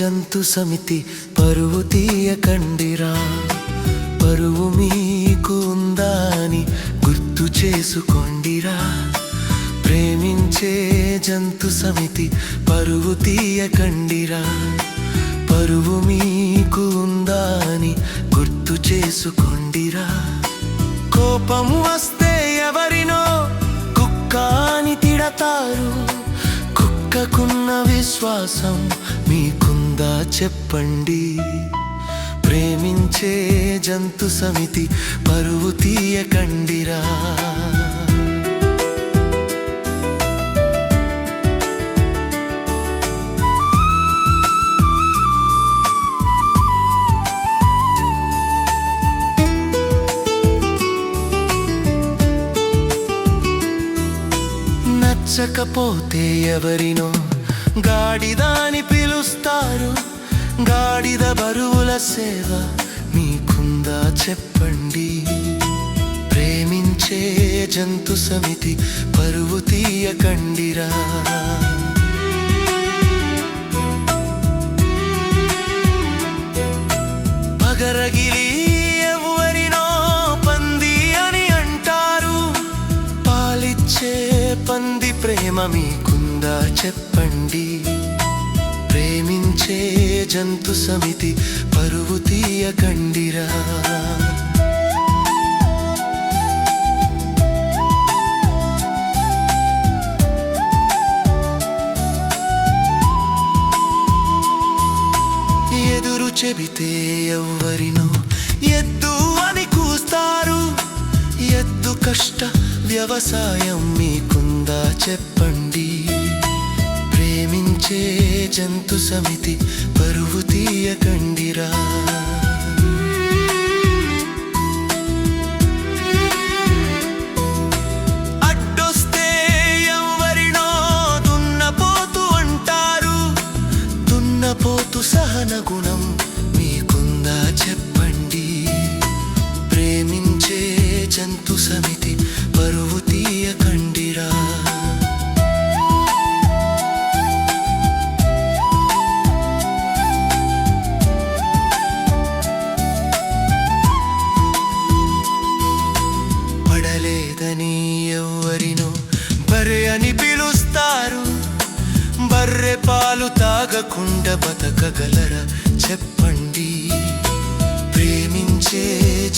జంతు సమితి పరువు తీయకండిరా. పరువు మీకు ఉందా అని గుర్తు చేసుకోండిరా. ప్రేమించే జంతు సమితి పరువు తీయకండిరా. పరువు మీకు ఉందా అని గుర్తు చేసుకోండిరా. కోపము వస్తే ఎవరినో కుక్క అని తిడతారు. కుక్కకున్న విశ్వాసం మీకు ఉందా చెప్పండి? ప్రేమించే జంతు సమితి పరువు తీయకండిరా. నచ్చకపోతే ఎవరినో గాడిదాని పిలుస్తారు. గాడిద బరువుల సేవ మీకుందా చెప్పండి. ప్రేమించే జంతు సమితి పరువు తీయకండిరా. పగరగిలి ఎవరినో పంది అని అంటారు. పాలిచ్చే పంది ప్రేమ మీకుందా చెప్పండి. ప్రేమించే జంతు సమితి పరువు తీయకండిరా. ఎదురు చెబితే ఎవ్వరినో ఎద్దు అని కూస్తారు. ఎద్దు కష్ట వ్యవసాయం మీకుందా చెప్పండి. ప్రేమించే జంతు సమితి పరువు తీయకండిరా అడ్డొస్తే దున్నపోతు అంటారు. దున్నపోతు సహన గుణం మీకుందా చెప్పండి. ప్రేమించే జంతు సమితి లేదని ఎవరినో బర్రె అని పిలుస్తారు. బర్రె పాలు తాగకుండా బతకగలరా చెప్పండి. ప్రేమించే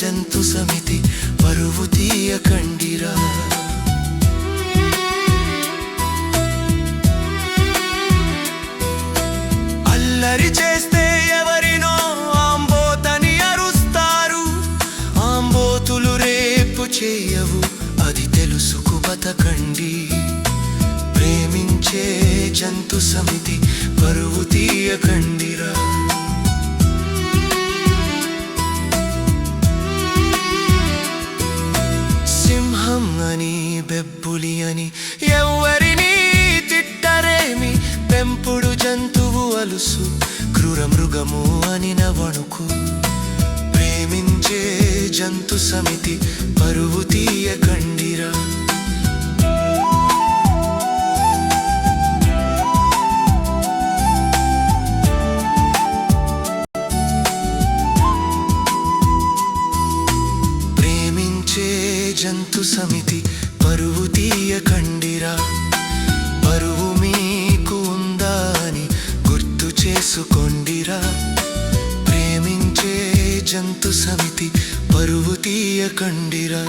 జంతు సమితి పరువు తీయకండిరా. అల్లరి చేస్తే జంతు సమితి పరువు తీయకండిరా సింహం అని బెబ్బులి అని ఎవరిని తిట్టరేమి? పెంపుడు జంతువు అలుసు క్రూర మృగము అని నవణుకు. ప్రేమించే జంతు సమితి పరు సమితి పరువు తీయకండిరా